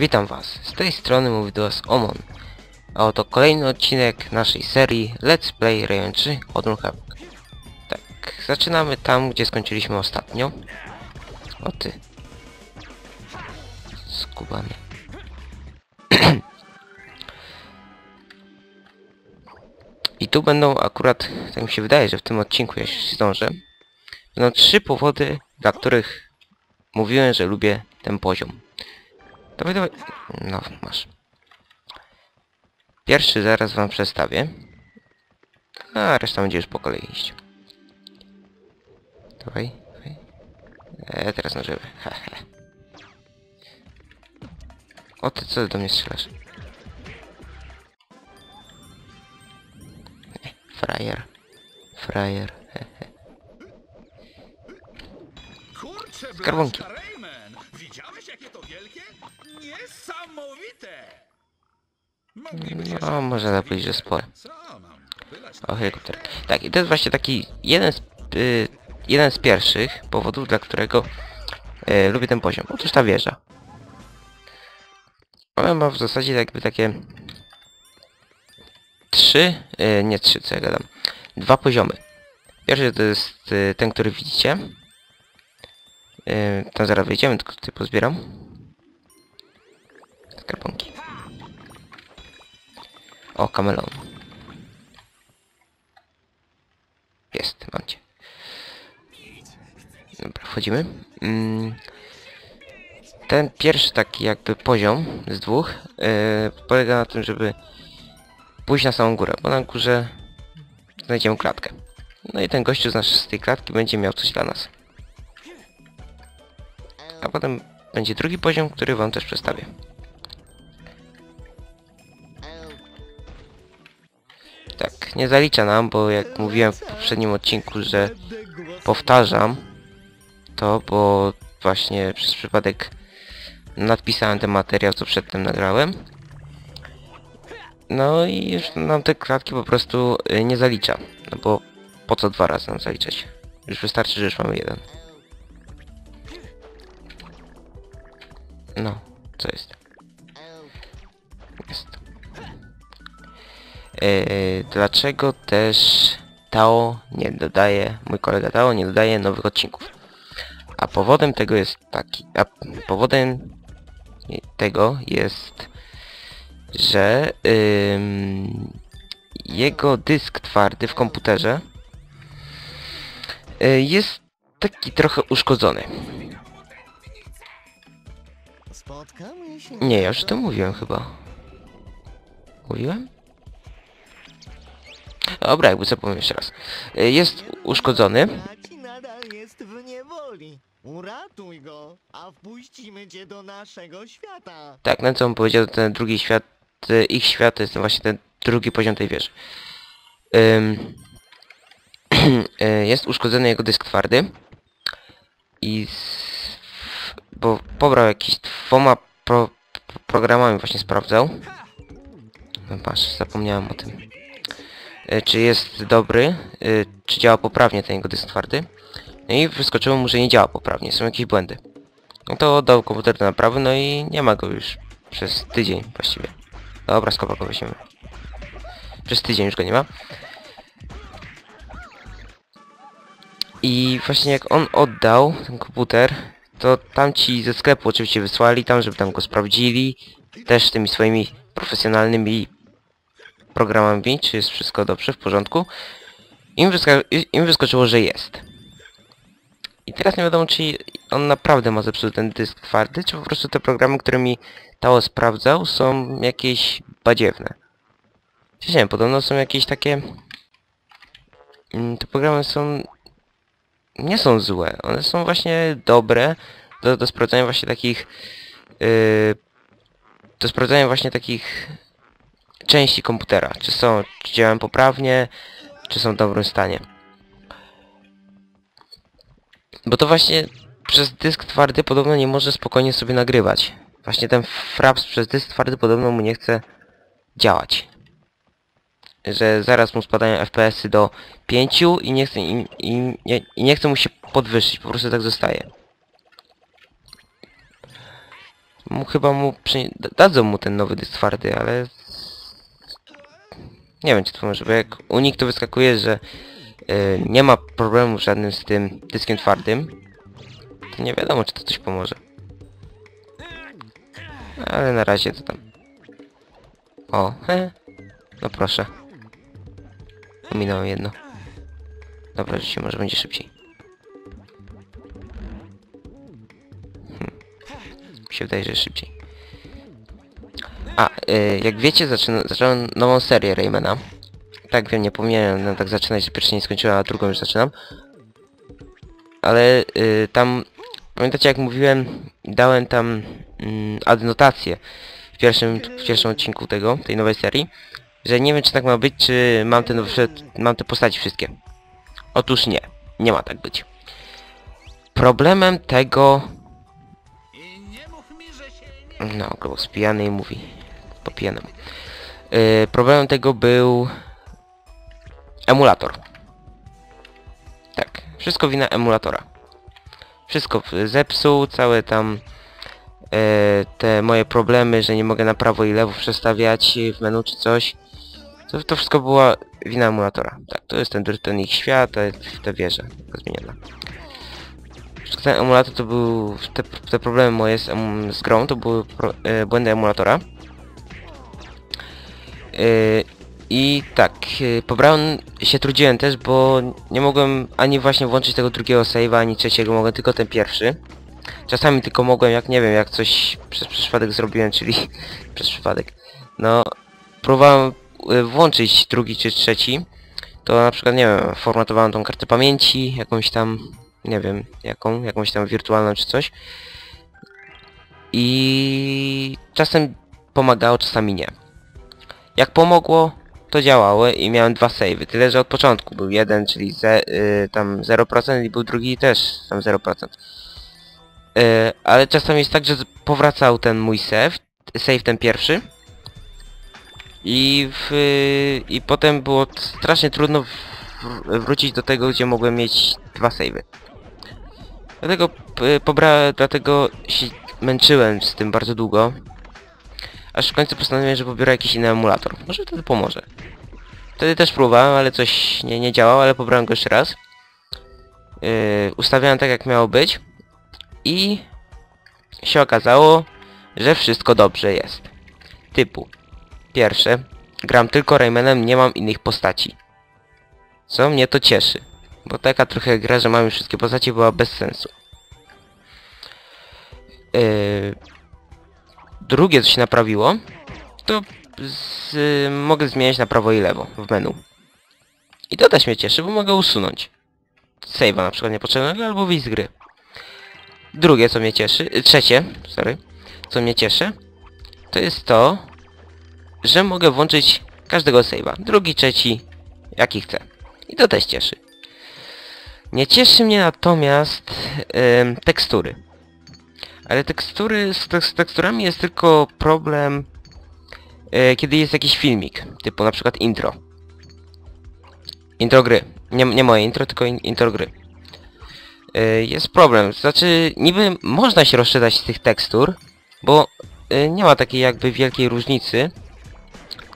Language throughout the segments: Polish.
Witam was, z tej strony mówi do was Omon. A oto kolejny odcinek naszej serii Let's Play Rayon 3 Odrun Havoc. Tak, zaczynamy tam, gdzie skończyliśmy ostatnio. O ty. Skubany. I tu będą akurat, tak mi się wydaje, że w tym odcinku, jeśli zdążę, będą trzy powody, dla których mówiłem, że lubię ten poziom. Dawaj, dawaj. No, masz. Pierwszy zaraz wam przedstawię. A reszta będzie już po kolei iść. Dawaj, dawaj. E, teraz na ha. O ty co do mnie strzelasz? E, Frajer. Frajer. Skarbonki. Widziałeś jakie to wielkie? Niesamowite! No, można powiedzieć, że spore. O, helikopter. Tak, i to jest właśnie taki jeden z, y, jeden z pierwszych powodów, dla którego y, lubię ten poziom. Otóż ta wieża. Ona ma w zasadzie jakby takie trzy, y, nie trzy, co ja gadam, dwa poziomy. Pierwszy to jest y, ten, który widzicie. Y, tam zaraz wejdziemy, tylko tutaj pozbieram. Skarponki. O, kamelon. Jest, mam cię. Dobra, wchodzimy. Mm. Ten pierwszy taki jakby poziom z dwóch yy, polega na tym, żeby pójść na samą górę, bo na górze znajdziemy klatkę. No i ten gościu z, nasz, z tej klatki będzie miał coś dla nas. A potem będzie drugi poziom, który wam też przedstawię. Tak, nie zalicza nam, bo jak mówiłem w poprzednim odcinku, że powtarzam to, bo właśnie przez przypadek nadpisałem ten materiał, co przedtem nagrałem. No i już nam te klatki po prostu y, nie zalicza. No bo po co dwa razy nam zaliczać? Już wystarczy, że już mamy jeden. No, co jest? Jest. Yy, dlaczego też Tao nie dodaje, mój kolega Tao nie dodaje nowych odcinków. A powodem tego jest taki, a powodem tego jest, że jego dysk twardy w komputerze y, jest taki trochę uszkodzony. Nie, ja już to mówiłem chyba. Mówiłem? Dobra, jakby co powiem jeszcze raz. Y, Jest uszkodzony. Nadal jest w niewoli. Uratuj go, a wpuścimy cię do naszego świata. Tak, no co on powiedział, ten drugi świat, y, ich świat to jest właśnie ten drugi poziom tej wieży. Ym, y, jest uszkodzony jego dysk twardy. I... z- Bo pobrał jakiś dwoma pro, programami właśnie sprawdzał. No patrz, zapomniałem o tym. Y, Czy jest dobry, y, czy działa poprawnie ten jego dysk twardy. No i wyskoczyło mu, że nie działa poprawnie, są jakieś błędy. No to oddał komputer do naprawy, no i nie ma go już przez tydzień właściwie. Dobra, skopa go weźmiemy. Przez tydzień już go nie ma. I właśnie jak on oddał ten komputer, to tamci ze sklepu oczywiście wysłali tam, żeby tam go sprawdzili. Też tymi swoimi profesjonalnymi programami, czy jest wszystko dobrze, w porządku. Im, wyska im wyskoczyło, że jest. I teraz nie wiadomo, czy on naprawdę ma zepsuty ten dysk twardy, czy po prostu te programy, którymi Tao sprawdzał, są jakieś badziewne. Nie wiem, podobno są jakieś takie... Mm, Te programy są... Nie są złe, one są właśnie dobre do, do sprawdzania właśnie takich... Yy, do sprawdzania właśnie takich części komputera. Czy są, czy działają poprawnie, czy są w dobrym stanie. Bo to właśnie przez dysk twardy podobno nie może spokojnie sobie nagrywać. Właśnie ten fraps przez dysk twardy podobno mu nie chce działać. Że zaraz mu spadają FPS-y do 5 i nie chce, i, i, nie, i nie chce mu się podwyższyć, po prostu tak zostaje. mu chyba mu da- dadzą mu ten nowy dysk twardy, ale... Nie wiem czy to może, bo jak u nich to wyskakuje, że y, nie ma problemu żadnym z tym dyskiem twardym, to nie wiadomo czy to coś pomoże. Ale na razie to tam. O, he. No proszę. Ominąłem jedno. Dobra, życie może będzie szybciej. Mi się wydaje, że szybciej. A, y, jak wiecie, zacząłem nową serię Raymana. Tak, wiem, nie powinienem no, tak zaczynać, pierwszy nie skończyłem, a drugą już zaczynam. Ale y, tam, pamiętacie jak mówiłem, dałem tam mm, adnotację w pierwszym, w pierwszym odcinku tego, tej nowej serii, że nie wiem czy tak ma być, czy mam te, nowe, mam te postaci wszystkie. Otóż nie, nie ma tak być. Problemem tego no, głos pijany i mówi po pijanemu. Yy, problemem tego był emulator. Tak, wszystko wina emulatora. Wszystko zepsuł, całe tam yy, te moje problemy, że nie mogę na prawo i lewo przestawiać w menu czy coś. To, to wszystko była wina emulatora. Tak, to jest ten, ten ich świat, ta, ta wieża zmieniona. Wszystko ten emulator to był... Te, te problemy moje z, z grą to były pro, e, błędy emulatora. E, I tak, e, pobrałem się trudziłem też, bo nie mogłem ani właśnie włączyć tego drugiego save'a, ani trzeciego, mogłem tylko ten pierwszy. Czasami tylko mogłem, jak nie wiem, jak coś przez przypadek zrobiłem, czyli przez przypadek. No, próbowałem e, włączyć drugi czy trzeci. To na przykład, nie wiem, formatowałem tą kartę pamięci, jakąś tam nie wiem jaką, jakąś tam wirtualną czy coś. I czasem pomagało, czasami nie. Jak pomogło, to działało i miałem dwa savey. Tyle, że od początku był jeden, czyli ze, y, tam 0% i był drugi też tam 0%. Y, ale czasami jest tak, że powracał ten mój save, save ten pierwszy. I w, i potem było strasznie trudno wrócić do tego, gdzie mogłem mieć dwa savey. Dlatego p- pobra... dlatego się męczyłem z tym bardzo długo. Aż w końcu postanowiłem, że pobiorę jakiś inny emulator. Może wtedy pomoże. Wtedy też próbowałem, ale coś nie, nie działało, ale pobrałem go jeszcze raz. Yy, ustawiałem tak jak miało być. I się okazało, że wszystko dobrze jest. Typu. Pierwsze, gram tylko Raymanem, nie mam innych postaci. Co mnie to cieszy. Bo taka trochę gra, że mamy wszystkie postacie była bez sensu. Yy, drugie co się naprawiło, to z, mogę zmieniać na prawo i lewo w menu. I to też mnie cieszy, bo mogę usunąć. Save'a na przykład niepotrzebnego albo wyjść z gry. Drugie co mnie cieszy, yy, trzecie, sorry, co mnie cieszy, to jest to, że mogę włączyć każdego save'a. Drugi, trzeci, jaki chcę. I to też cieszy. Nie cieszy mnie natomiast em, tekstury. Ale tekstury, z, tek- z teksturami jest tylko problem, e, kiedy jest jakiś filmik, typu na przykład intro. Intro gry. Nie, nie moje intro, tylko in, intro gry. E, jest problem, znaczy niby można się rozczytać z tych tekstur, bo e, nie ma takiej jakby wielkiej różnicy.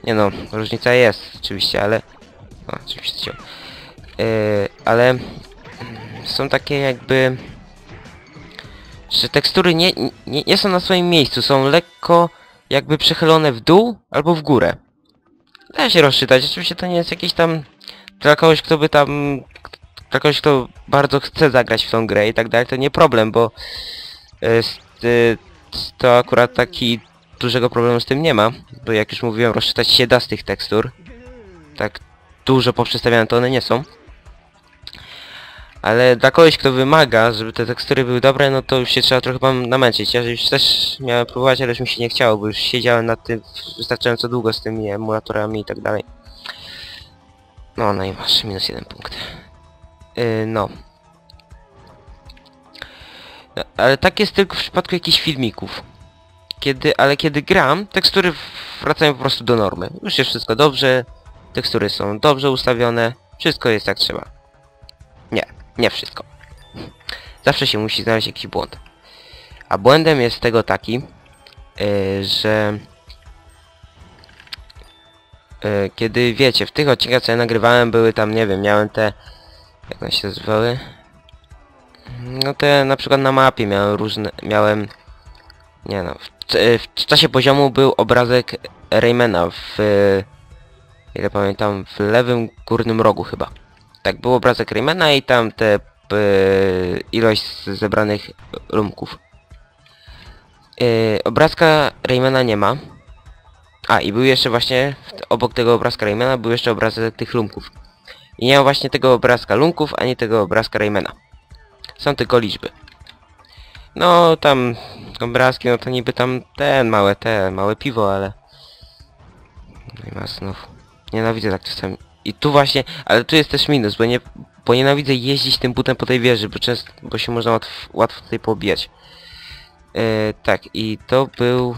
Nie no, różnica jest oczywiście, ale... Oczywiście. Yy, ale są takie jakby że tekstury nie, nie, nie są na swoim miejscu, są lekko jakby przechylone w dół albo w górę. Da się rozczytać, oczywiście to nie jest jakiś tam dla kogoś kto by tam dla kogoś kto bardzo chce zagrać w tą grę i tak dalej, to nie problem, bo yy, to akurat taki dużego problemu z tym nie ma, bo jak już mówiłem rozczytać się da z tych tekstur. Tak dużo poprzestawiane to one nie są. Ale dla kogoś, kto wymaga, żeby te tekstury były dobre, no to już się trzeba trochę namęczyć. Ja już też miałem próbować, ale już mi się nie chciało, bo już siedziałem nad tym wystarczająco długo z tymi emulatorami i tak dalej. No, no i masz minus jeden punkt. Yy, no. no. Ale tak jest tylko w przypadku jakichś filmików. Kiedy, ale kiedy gram, tekstury wracają po prostu do normy. Już jest wszystko dobrze, tekstury są dobrze ustawione, wszystko jest jak trzeba. Nie, nie wszystko. Zawsze się musi znaleźć jakiś błąd. A błędem jest tego taki, e, że e, kiedy wiecie, w tych odcinkach co ja nagrywałem były tam, nie wiem, miałem te jak one się nazywały? No te na przykład na mapie miałem różne, miałem nie no, w, w czasie poziomu był obrazek Raymana w ile pamiętam, w lewym górnym rogu chyba. Tak, był obrazek Raymana i tam te e, ilość zebranych lumków. E, obrazka Raymana nie ma. A, i był jeszcze właśnie, obok tego obrazka Raymana był jeszcze obrazek tych lumków. I nie ma właśnie tego obrazka lumków, ani tego obrazka Raymana. Są tylko liczby. No, tam obrazki, no to niby tam ten, małe te, małe piwo, ale... No i ma znów. Nienawidzę tak czasami. I tu właśnie, ale tu jest też minus, bo nie, bo nienawidzę jeździć tym butem po tej wieży, bo często, bo się można łatw, łatwo tutaj pobijać. E, tak, i to był...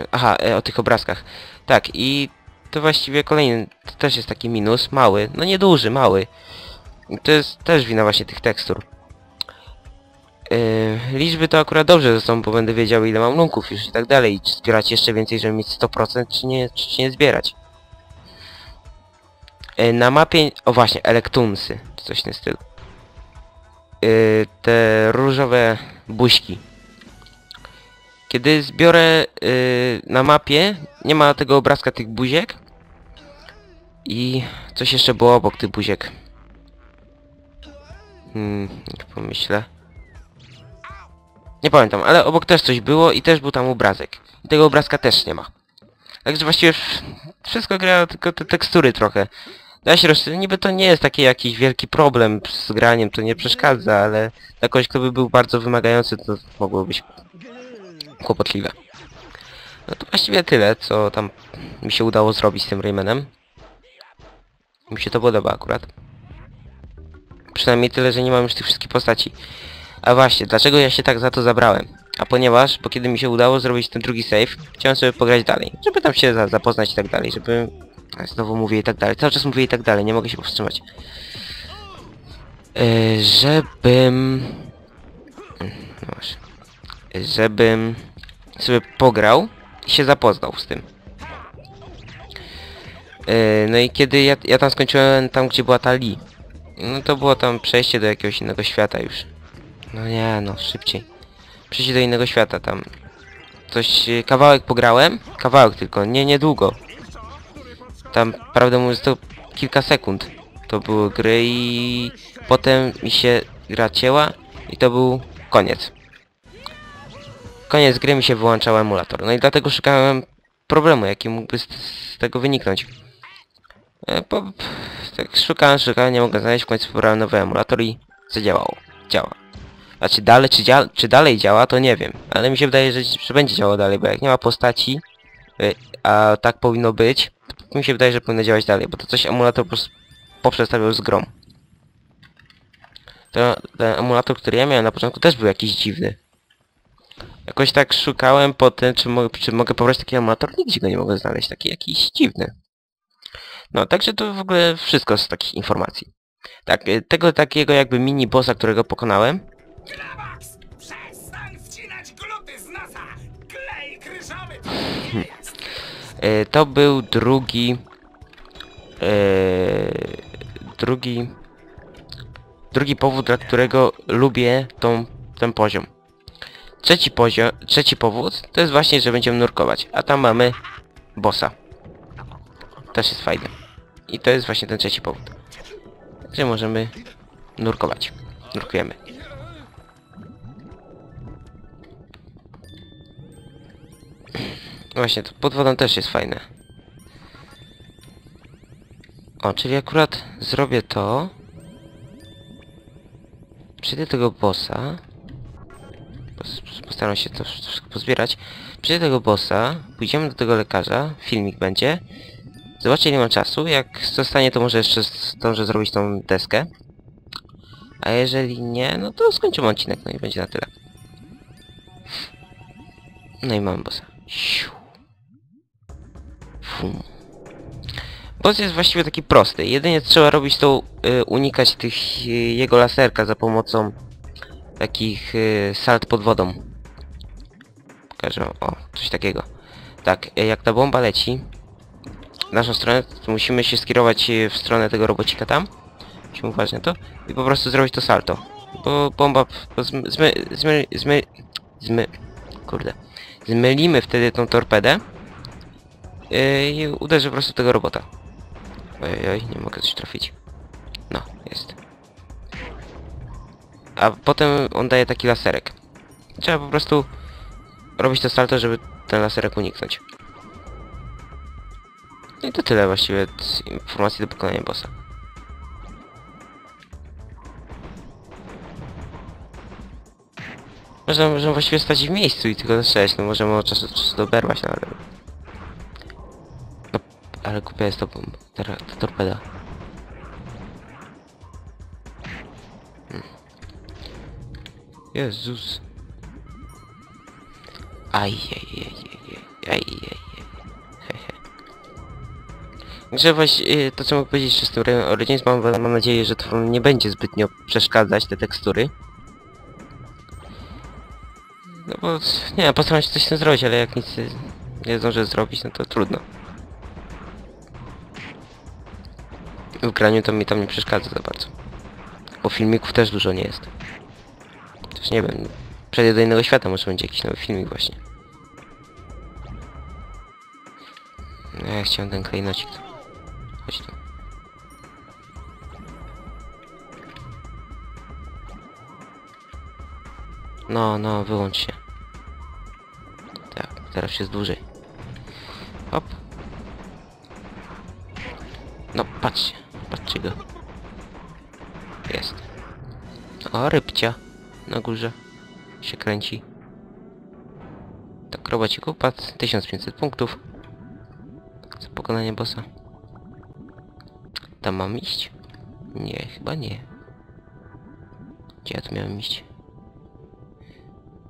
E, aha, e, o tych obrazkach. Tak, i to właściwie kolejny, to też jest taki minus, mały, no nieduży, mały. To jest też wina właśnie tych tekstur. Yy, liczby to akurat dobrze są, bo będę wiedział ile mam lunków już i tak dalej. Czy zbierać jeszcze więcej, żeby mieć 100% czy nie, czy nie zbierać. Yy, na mapie... O właśnie, elektunsy, coś w stylu. Yy, te różowe buźki. Kiedy zbiorę yy, na mapie, nie ma tego obrazka tych buziek. I coś jeszcze było obok tych buziek. Hmm, pomyślę. Nie pamiętam, ale obok też coś było i też był tam obrazek. I tego obrazka też nie ma. Także właściwie wszystko gra tylko te tekstury trochę. Da się roz... niby to nie jest taki jakiś wielki problem z graniem, to nie przeszkadza, ale dla kogoś, kto by był bardzo wymagający, to mogło być kłopotliwe. No to właściwie tyle, co tam mi się udało zrobić z tym Raymanem. Mi się to podoba akurat. Przynajmniej tyle, że nie mam już tych wszystkich postaci. A właśnie, dlaczego ja się tak za to zabrałem? A ponieważ, bo kiedy mi się udało zrobić ten drugi save, chciałem sobie pograć dalej. Żeby tam się za zapoznać i tak dalej, żeby... Znowu mówię i tak dalej. Cały czas mówię i tak dalej, nie mogę się powstrzymać. Yy, żebym... No właśnie. Żebym sobie pograł i się zapoznał z tym. Yy, no i kiedy ja, ja tam skończyłem tam, gdzie była ta Lee. No to było tam przejście do jakiegoś innego świata już. No nie, no szybciej. Przejście do innego świata tam. Coś, y, kawałek pograłem, kawałek tylko, nie, niedługo. Tam, prawdę mówiąc, to kilka sekund. To były gry i potem mi się gra cięła i to był koniec. Koniec gry mi się wyłączał emulator. No i dlatego szukałem problemu, jaki mógłby z, z tego wyniknąć. E, tak szukałem, szukałem, nie mogę znaleźć, w końcu pobrałem nowy emulator i zadziałało. Działa. Znaczy dalej, czy, dzia czy dalej działa, to nie wiem. Ale mi się wydaje, że, że będzie działało dalej, bo jak nie ma postaci, y, a tak powinno być, to mi się wydaje, że powinno działać dalej, bo to coś emulator po, poprzestawiał z grą. To, ten emulator, który ja miałem na początku też był jakiś dziwny. Jakoś tak szukałem po tym, czy, mo czy mogę pobrać taki emulator, nigdzie go nie mogę znaleźć, taki jakiś dziwny. No, także to w ogóle wszystko z takich informacji. Tak, y, tego takiego jakby mini bossa, którego pokonałem, Klamax! Przestań wcinać gluty z nosa! Klej kryżowy E, to był drugi... e, drugi... Drugi powód, dla którego lubię tą, ten poziom. Trzeci poziom, trzeci powód to jest właśnie, że będziemy nurkować. A tam mamy bossa. Też jest fajne. I to jest właśnie ten trzeci powód. Że możemy nurkować. Nurkujemy. Właśnie, to pod wodą też jest fajne. O, czyli akurat zrobię to. Przyjdę tego bossa. Pos- Postaram się to wsz- wszystko pozbierać. Przyjdę tego bossa, pójdziemy do tego lekarza, filmik będzie. Zobaczę ile mam czasu, jak zostanie to może jeszcze zdążę zrobić tą deskę. A jeżeli nie, no to skończymy odcinek, no i będzie na tyle. No i mamy bossa. Siu. Fum. Boss jest właściwie taki prosty. Jedynie trzeba robić to y, unikać tych y, jego laserka za pomocą takich y, salt pod wodą. Pokażę. O, coś takiego. Tak, e, jak ta bomba leci w naszą stronę, to musimy się skierować e, w stronę tego robocika tam. Musimy uważać to. I po prostu zrobić to salto. Bo bomba... Bo zmy... zmy... zmy... zmy kurde. Zmylimy wtedy tą torpedę. Yy, I uderzy po prostu tego robota. Ojej, oj, nie mogę coś trafić. No, jest. A potem on daje taki laserek. Trzeba po prostu robić to salto, żeby ten laserek uniknąć. No i to tyle właściwie z informacji do pokonania bossa. Można, możemy właściwie stać w miejscu i tylko strzelać, no możemy od czasu do czasu doberwać, no ale... Ale głupia jest to ta, ta torpeda. Hmm. Jezus. Aj, aj, aj, aj, aj, aj, aj, aj. Hehe. Także właśnie to co mogę powiedzieć jeszcze z tym mam, mam nadzieję, że to nie będzie zbytnio przeszkadzać te tekstury. No bo nie postaram się coś z tym zrobić, ale jak nic y, nie zdążę zrobić, no to trudno. Graniu to mi tam nie przeszkadza za bardzo. Bo filmików też dużo nie jest. Też nie wiem, przejdę do innego świata, może będzie jakiś nowy filmik właśnie. No ja chciałem ten klejnocik. Chodź tu. No, no, wyłącz się. Tak, teraz jest dłużej. Hop. No, patrzcie, patrzcie go. Jest. O, rybcia. Na górze. Się kręci. Tak, robocik upadł. 1500 punktów. Za pokonanie bossa. Tam mam iść? Nie, chyba nie. Gdzie ja tu miałem iść?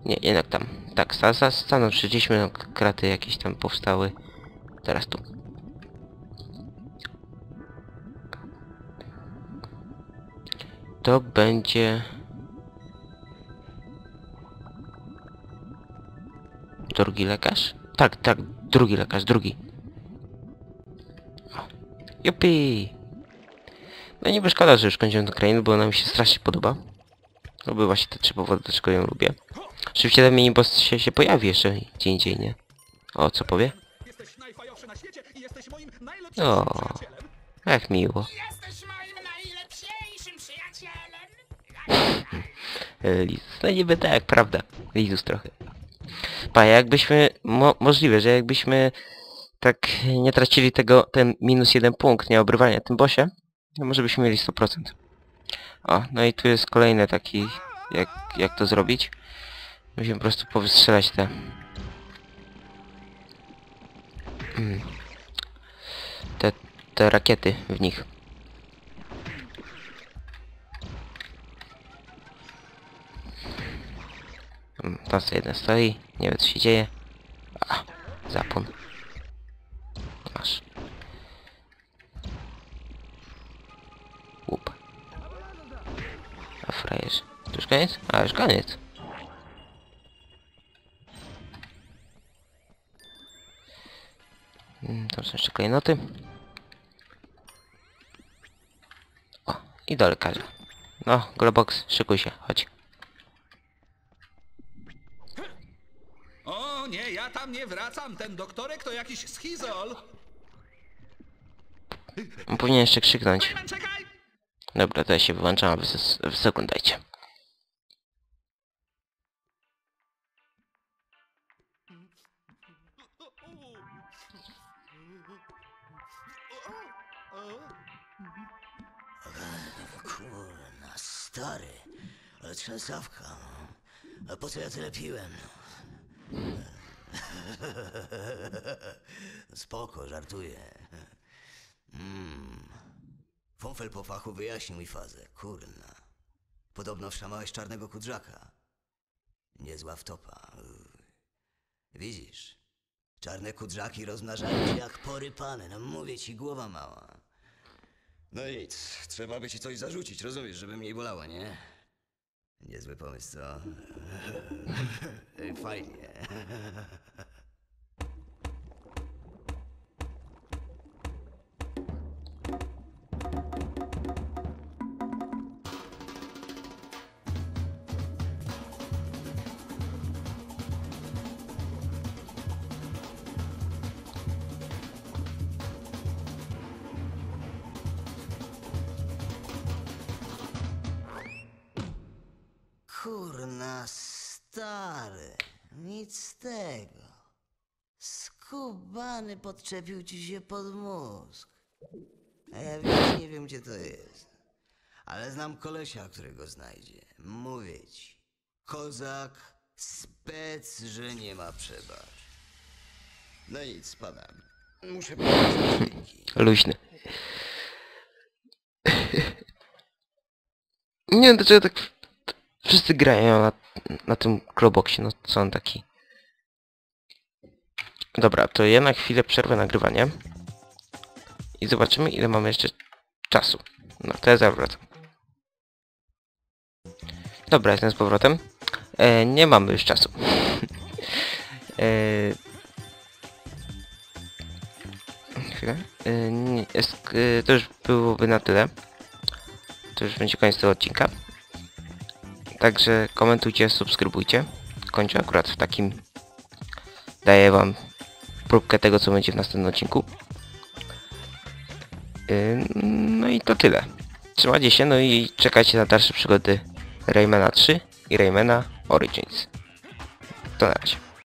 Nie, jednak tam. Tak, stanął, przyjdziemy, no, kraty jakieś tam powstały. Teraz tu. To będzie... Drugi lekarz? Tak, tak, drugi lekarz, drugi. Jupi! No niby szkoda, że już kończymy tę krainę, bo ona mi się strasznie podoba. To były właśnie te trzy powody, dlaczego ją lubię. Oczywiście ten miniboss się, się pojawi jeszcze gdzie indziej, nie? O, co powie? O, jak miło. Lizus. No niby tak, prawda. Lizus trochę. Pa, jakbyśmy... Mo możliwe, że jakbyśmy tak nie tracili tego, ten minus jeden punkt nieobrywania na tym bosie, to może byśmy mieli 100%. O, no i tu jest kolejny taki, jak, jak to zrobić. Musimy po prostu powystrzelać te... Mm. Te, te rakiety w nich. Tam sobie jeden stoi, nie wie co się dzieje. A, zapon. Masz. Łup. A frajerz. To już koniec? A, już koniec. Mm, Tam są jeszcze klejnoty. O, i do lekarza. No, Globox, szykuj się, chodź. O nie, ja tam nie wracam. Ten doktorek to jakiś schizol. Powinien jeszcze krzyknąć. Czekaj! Dobra, to ja się wyłączam, a wy se- w sekund dajcie. Kurna, stary. Ale trzęsawka. A po co ja tyle piłem? Spoko, żartuję. Mm. Fąfel po fachu wyjaśnił mi fazę. Kurna. Podobno wszamałeś czarnego kudrzaka. Niezła wtopa. Widzisz? Czarne kudrzaki rozmnażają się jak porypane. No mówię ci, głowa mała. No nic, trzeba by ci coś zarzucić, rozumiesz, żeby mniej bolało, nie? Niezły pomysł, co? Fajnie. Kurna stary, nic z tego. Skubany podczepił ci się pod mózg. A ja więc nie wiem, gdzie to jest. Ale znam kolesia, który go znajdzie. Mówię ci. Kozak, spec, że nie ma przebaż. No nic, spadam. Muszę szpilki. Luźny. Nie wiem dlaczego tak wszyscy grają na, na tym Globoksie, no co on taki. Dobra, to ja na chwilę przerwę nagrywanie. I zobaczymy ile mamy jeszcze czasu. No to ja zawracam. Dobra, jestem z powrotem. E, nie mamy już czasu. e, chwilę. E, nie, jest, e, to już byłoby na tyle. To już będzie koniec tego odcinka. Także komentujcie, subskrybujcie. Kończę akurat w takim... Daję wam próbkę tego, co będzie w następnym odcinku. No i to tyle. Trzymajcie się, no i czekajcie na dalsze przygody Raymana 3 i Raymana Origins. To na razie.